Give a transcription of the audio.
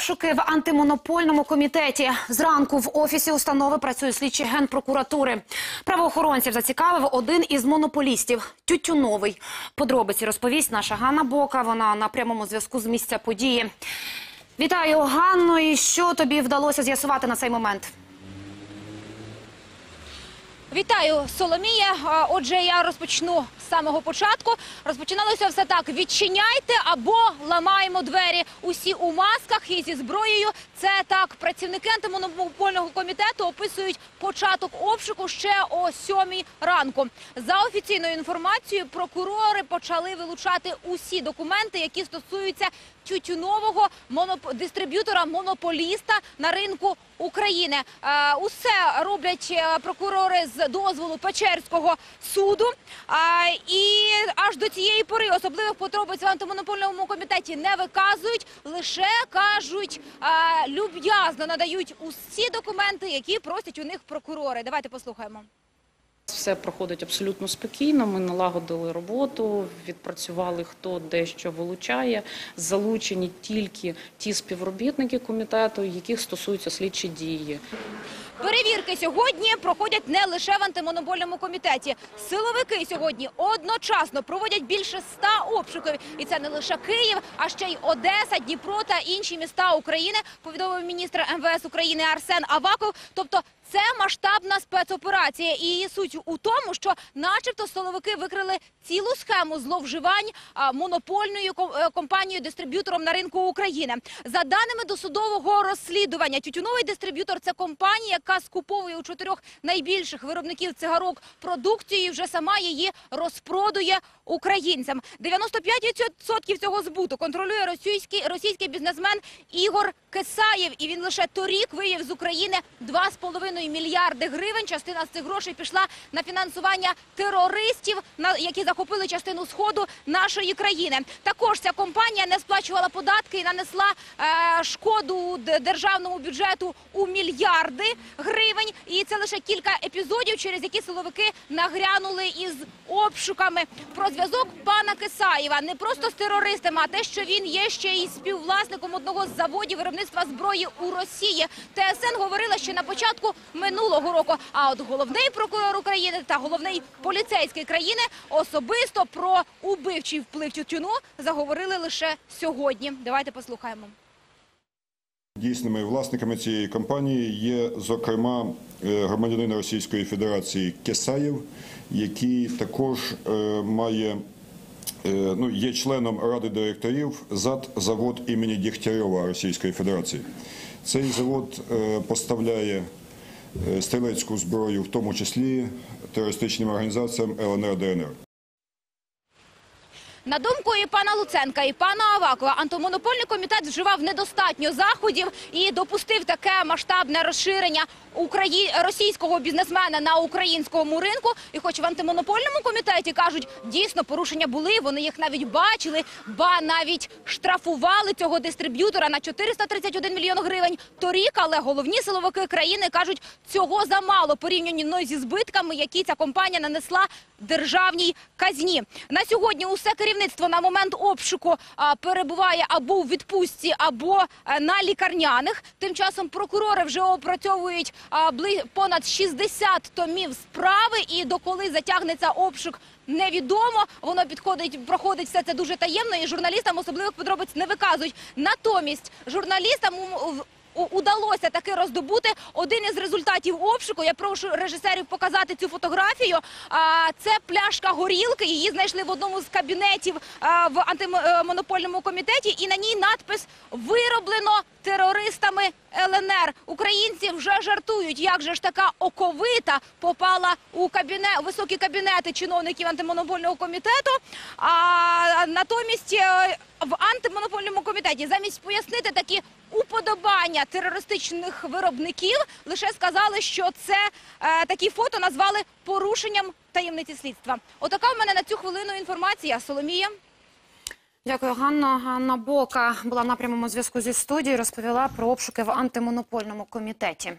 Обшуки в антимонопольному комітеті. Зранку в офісі установи працює слідчий генпрокуратури. Правоохоронців зацікавив один із монополістів – Тютюновий. Подробиці розповість наша Ганна Бока. Вона на прямому зв'язку з місця події. Вітаю, Ганно. І що тобі вдалося з'ясувати на цей момент? Вітаю, Соломія. Отже, я розпочну самого початку. Розпочиналося все так: відчиняйте або ламаємо двері. Усі у масках і зі зброєю. Це так. Працівники антимонопольного комітету описують початок обшуку ще о сьомій ранку. За офіційною інформацією, прокурори почали вилучати усі документи, які стосуються тютюнового моноп... дистриб'ютора монополіста на ринку України. Е, усе роблять е, прокурори з дозволу Печерського суду. Е, і аж до цієї пори особливих подробиць в антимонопольному комітеті не виказують, лише кажуть, люб'язно надають усі документи, які просять у них прокурори. Давайте послухаємо. Все проходить абсолютно спокійно. Ми налагодили роботу, відпрацювали хто де що вилучає. Залучені тільки ті співробітники комітету, яких стосуються слідчі дії. Перевірки сьогодні проходять не лише в антимонопольному комітеті. Силовики сьогодні одночасно проводять більше ста обшуків. І це не лише Київ, а ще й Одеса, Дніпро та інші міста України, повідомив міністр МВС України Арсен Аваков. Тобто це масштабна спецоперація. І її суть у тому, що начебто силовики викрили цілу схему зловживань монопольною е, компанією-дистриб'ютором на ринку України. За даними досудового розслідування, тютюновий дистриб'ютор це компанія, яка скуповує у чотирьох найбільших виробників цигарок продукцію і вже сама її розпродує українцям. 95% цього збуту контролює російський, російський бізнесмен Ігор Кесаєв. І він лише торік вивів з України 2,5 мільярди гривень. Частина з цих грошей пішла на фінансування терористів, які захопили частину сходу нашої країни. Також ця компанія не сплачувала податки і нанесла е, шкоду державному бюджету у мільярди гривень. І це лише кілька епізодів, через які силовики нагрянули із обшуками. Про зв'язок пана Кисаєва не просто з терористами, а те, що він є ще й співвласником одного з заводів виробництва зброї у Росії. ТСН говорила ще на початку минулого року. А от головний прокурор України та головний поліцейський країни особисто про убивчий вплив тютюну заговорили лише сьогодні. Давайте послухаємо. Дійсними власниками цієї компанії є, зокрема, е, громадянин Російської Федерації Кесаєв, який також е, має е, ну, є членом ради директорів ЗАД завод імені Дігтярьова Російської Федерації. Цей завод поставляє стрілецьку зброю, в тому числі терористичним організаціям ЛНР ДНР. На думку і пана Луценка, і пана Авакова, антимонопольний комітет вживав недостатньо заходів і допустив таке масштабне розширення Украї... російського бізнесмена на українському ринку. І хоч в антимонопольному комітеті кажуть, дійсно порушення були, вони їх навіть бачили, ба навіть штрафували цього дистриб'ютора на 431 мільйон гривень торік, але головні силовики країни кажуть, цього замало порівняно зі збитками, які ця компанія нанесла державній казні. На сьогодні усе керівництво на момент обшуку перебуває або у відпустці, або е, на лікарняних. Тим часом прокурори вже опрацьовують понад 60 томів справи, і доколи затягнеться обшук. Невідомо, воно підходить, проходить все це дуже таємно, і журналістам особливих подробиць не виказують. Натомість журналістам удалося таки роздобути один із результатів обшуку. Я прошу режисерів показати цю фотографію. Це пляшка горілки. Її знайшли в одному з кабінетів в антимонопольному комітеті, і на ній надпис вироблено терористами ЛНР. Українці вже жартують, як же ж така оковита попала у кабінет високі кабінети чиновників антимонопольного комітету. А натомість е, в антимонопольному комітеті замість пояснити такі уподобання терористичних виробників, лише сказали, що це е, такі фото назвали порушенням таємниці слідства. Отака в мене на цю хвилину інформація. Соломія. Дякую, Ганна. Ганна Бока була на прямому зв'язку зі студією. Розповіла про обшуки в антимонопольному комітеті.